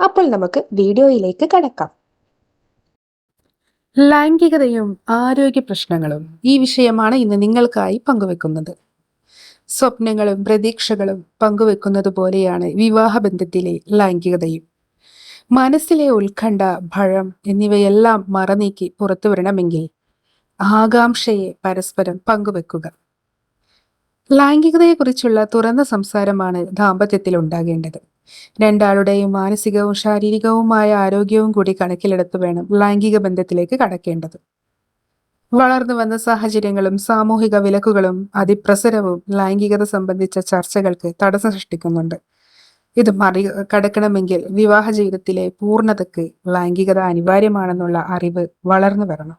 അപ്പോൾ നമുക്ക് വീഡിയോയിലേക്ക് കടക്കാം. ലൈംഗികതയും ആരോഗ്യ പ്രശ്നങ്ങളും ഈ വിഷയമാണ് ഇന്ന് നിങ്ങൾക്കായി പങ്കുവെക്കുന്നത്. സ്വപ്നങ്ങളും പ്രതീക്ഷകളും പങ്കുവെക്കുന്നത് പോലെയാണ് വിവാഹബന്ധത്തിലെ ലൈംഗികതയും. മനസ്സിലെ ഉത്കണ്ഠ ഭയം എന്നിവയെല്ലാം മറനീക്കി പുറത്തു വരണമെങ്കിൽ ആകാംക്ഷയെ പരസ്പരം പങ്കുവെക്കുക. ലൈംഗികതയെക്കുറിച്ചുള്ള തുറന്ന സംസാരമാണ് ദാമ്പത്യത്തിൽ ഉണ്ടാകേണ്ടത് രണ്ടാളുടെയും മാനസികവും ശാരീരികവുമായ ആരോഗ്യവും കൂടി കണക്കിലെടുത്ത് വേണം ലൈംഗിക ബന്ധത്തിലേക്ക് കടക്കേണ്ടത്. വളർന്നു വന്ന സാഹചര്യങ്ങളും സാമൂഹിക വിലക്കുകളും അതിപ്രസരവും ലൈംഗികത സംബന്ധിച്ച ചർച്ചകൾക്ക് തടസ്സം സൃഷ്ടിക്കുന്നുണ്ട്. ഇത് മറി കടക്കണമെങ്കിൽ വിവാഹ ജീവിതത്തിലെ പൂർണതയ്ക്ക് ലൈംഗികത അനിവാര്യമാണെന്നുള്ള അറിവ് വളർന്നു വരണം.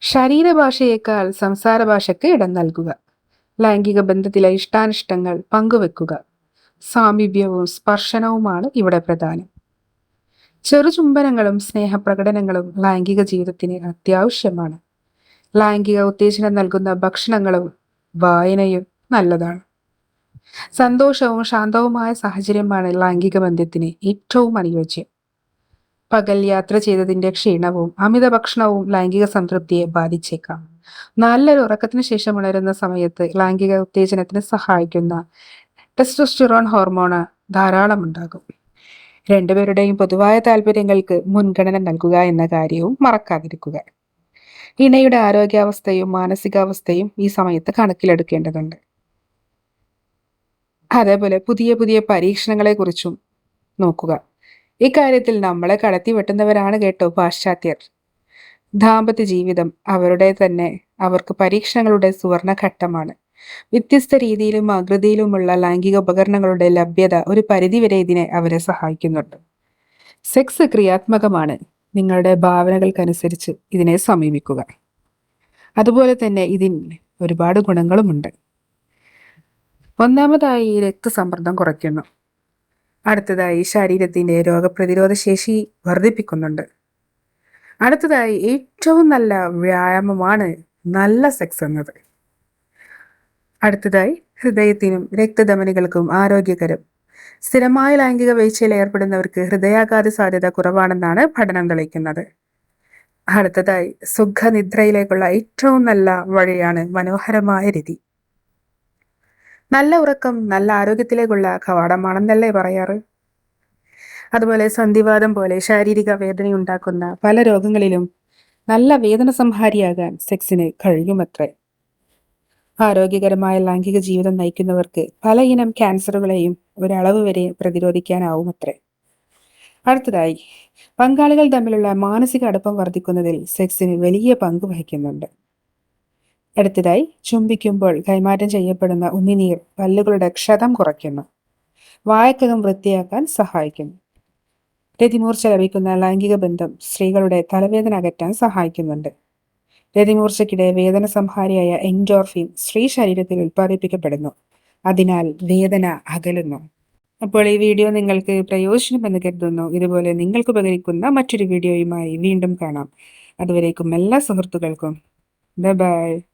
ശരീരഭാഷയേക്കാൾ സംസാര ഭാഷയ്ക്ക് ഇടം നൽകുക. ലൈംഗിക ബന്ധത്തിലെ ഇഷ്ടാനിഷ്ടങ്ങൾ പങ്കുവെക്കുക. സാമീപ്യവും സ്പർശനവുമാണ് ഇവിടെ പ്രധാനം. ചെറു ചുംബനങ്ങളും സ്നേഹപ്രകടനങ്ങളും ലൈംഗിക ജീവിതത്തിന് അത്യാവശ്യമാണ്. ലൈംഗിക ഉത്തേജനം നൽകുന്ന ഭക്ഷണങ്ങളും വായനയും നല്ലതാണ്. സന്തോഷവും ശാന്തവുമായ സാഹചര്യമാണ് ലൈംഗിക ബന്ധത്തിന് ഏറ്റവും അനുയോജ്യം. പകൽ യാത്ര ചെയ്തതിന്റെ ക്ഷീണവും അമിത ഭക്ഷണവും ലൈംഗിക സംതൃപ്തിയെ ബാധിച്ചേക്കാം. നല്ലൊരു ഉറക്കത്തിന് ശേഷം ഉണരുന്ന സമയത്ത് ലൈംഗിക ഉത്തേജനത്തിന് സഹായിക്കുന്ന ടെസ്റ്റോസ്റ്റിറോൺ ഹോർമോണ് ധാരാളം ഉണ്ടാകും. രണ്ടുപേരുടെയും പൊതുവായ താല്പര്യങ്ങൾക്ക് മുൻഗണന നൽകുക എന്ന കാര്യവും മറക്കാതിരിക്കുക. ഇണയുടെ ആരോഗ്യാവസ്ഥയും മാനസികാവസ്ഥയും ഈ സമയത്ത് കണക്കിലെടുക്കേണ്ടതുണ്ട്. അതേപോലെ പുതിയ പുതിയ പരീക്ഷണങ്ങളെ കുറിച്ചും നോക്കുക. ഇക്കാര്യത്തിൽ നമ്മളെ കടത്തി വെട്ടുന്നവരാണ് കേട്ടോ പാശ്ചാത്യർ. ദാമ്പത്യ ജീവിതം അവരുടെ തന്നെ അവർക്ക് പരീക്ഷണങ്ങളുടെ സുവർണഘട്ടമാണ്. വ്യത്യസ്ത രീതിയിലും ആകൃതിയിലുമുള്ള ലൈംഗിക ഉപകരണങ്ങളുടെ ലഭ്യത ഒരു പരിധിവരെ ഇതിനെ അവരെ സഹായിക്കുന്നുണ്ട്. സെക്സ് ക്രിയാത്മകമാണ്. നിങ്ങളുടെ ഭാവനകൾക്കനുസരിച്ച് ഇതിനെ സമീപിക്കുക. അതുപോലെ തന്നെ ഇതിന് ഒരുപാട് ഗുണങ്ങളുമുണ്ട്. ഒന്നാമതായി രക്തസമ്മർദ്ദം കുറയ്ക്കുന്നു. അടുത്തതായി ശരീരത്തിന്റെ രോഗപ്രതിരോധ ശേഷി വർദ്ധിപ്പിക്കുന്നുണ്ട്. അടുത്തതായി ഏറ്റവും നല്ല വ്യായാമമാണ് നല്ല സെക്സ് എന്നത്. അടുത്തതായി ഹൃദയത്തിനും രക്തധമനികൾക്കും ആരോഗ്യകരം. സ്ഥിരമായ ലൈംഗിക വീഴ്ചയിൽ ഏർപ്പെടുന്നവർക്ക് ഹൃദയാഘാത സാധ്യത കുറവാണെന്നാണ് പഠനം തെളിയിക്കുന്നത്. അടുത്തതായി സുഖനിദ്രയിലേക്കുള്ള ഏറ്റവും നല്ല വഴിയാണ് മനോഹരമായ രീതി. നല്ല ഉറക്കം നല്ല ആരോഗ്യത്തിലേക്കുള്ള കവാടമാണെന്നല്ലേ പറയാറ്? അതുപോലെ സന്ധിവാദം പോലെ ശാരീരിക വേദന ഉണ്ടാക്കുന്ന പല രോഗങ്ങളിലും നല്ല വേദന സംഹാരിയാകാൻ സെക്സിന് കഴിയുമത്രേ. ആരോഗ്യകരമായ ലൈംഗിക ജീവിതം നയിക്കുന്നവർക്ക് പലയിനം ക്യാൻസറുകളെയും ഒരളവ് വരെ പ്രതിരോധിക്കാനാവും അത്രേ അടുത്തതായി പങ്കാളികൾ തമ്മിലുള്ള മാനസിക അടുപ്പം വർദ്ധിക്കുന്നതിൽ സെക്സിന് വലിയ പങ്ക് വഹിക്കുന്നുണ്ട്. അടുത്തതായി ചുംബിക്കുമ്പോൾ കൈമാറ്റം ചെയ്യപ്പെടുന്ന ഉമിനീർ പല്ലുകളുടെ ക്ഷതം കുറയ്ക്കുന്നു. വായക്കകം വൃത്തിയാക്കാൻ സഹായിക്കുന്നു രതിമൂർച്ച ലഭിക്കുന്ന ലൈംഗിക ബന്ധം സ്ത്രീകളുടെ തലവേദന അകറ്റാൻ സഹായിക്കുന്നുണ്ട്. രതിമൂർച്ചയ്ക്കിടെ വേദന സംഹാരിയായ എൻഡോർഫിൻ സ്ത്രീ ശരീരത്തിൽ ഉൽപ്പാദിപ്പിക്കപ്പെടുന്നു. അതിനാൽ വേദന അകലുന്നു. അപ്പോൾ ഈ വീഡിയോ നിങ്ങൾക്ക് പ്രയോജനമെന്ന് കരുതുന്നു. ഇതുപോലെ നിങ്ങൾക്ക് ഉപകരിക്കുന്ന മറ്റൊരു വീഡിയോയുമായി വീണ്ടും കാണാം. അതുവരേക്കും എല്ലാ സുഹൃത്തുക്കൾക്കും. Bye bye.